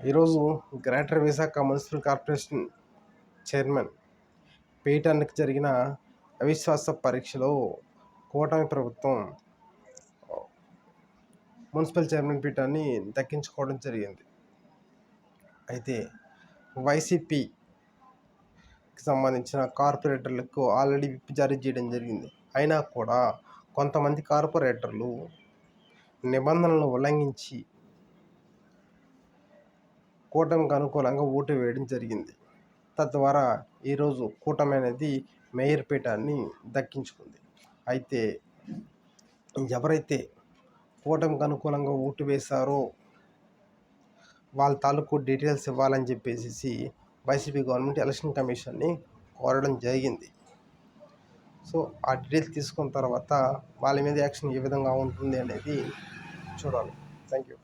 ఈరోజు greater Visakha municipal corporation chairman పీఠానికి జరిగిన అవిశ్వాస పరీక్షలో కూటమి ప్రభుత్వం మున్సిపల్ చైర్మన్ పీఠాన్ని దక్కించుకోవడం జరిగింది. అయితే వైసీపీకి సంబంధించిన కార్పొరేటర్లకు ఆల్రెడీ విప్ జారీ చేయడం జరిగింది. అయినా కూడా కొంతమంది కార్పొరేటర్లు నిబంధనలను ఉల్లంఘించి కూటమికి అనుకూలంగా ఓటు వేయడం జరిగింది. తద్వారా ఈరోజు కూటమి అనేది మేయర్ పీఠాన్ని దక్కించుకుంది. అయితే ఎవరైతే కూటమికి అనుకూలంగా ఓటు వేశారో వాళ్ళ తాలూకు డీటెయిల్స్ ఇవ్వాలని చెప్పేసి వైసీపీ గవర్నమెంట్ ఎలక్షన్ కమిషన్ని కోరడం జరిగింది. సో ఆ డీటెయిల్స్ తీసుకున్న తర్వాత వాళ్ళ మీద యాక్షన్ ఏ విధంగా ఉంటుంది అనేది చూడాలి. Thank you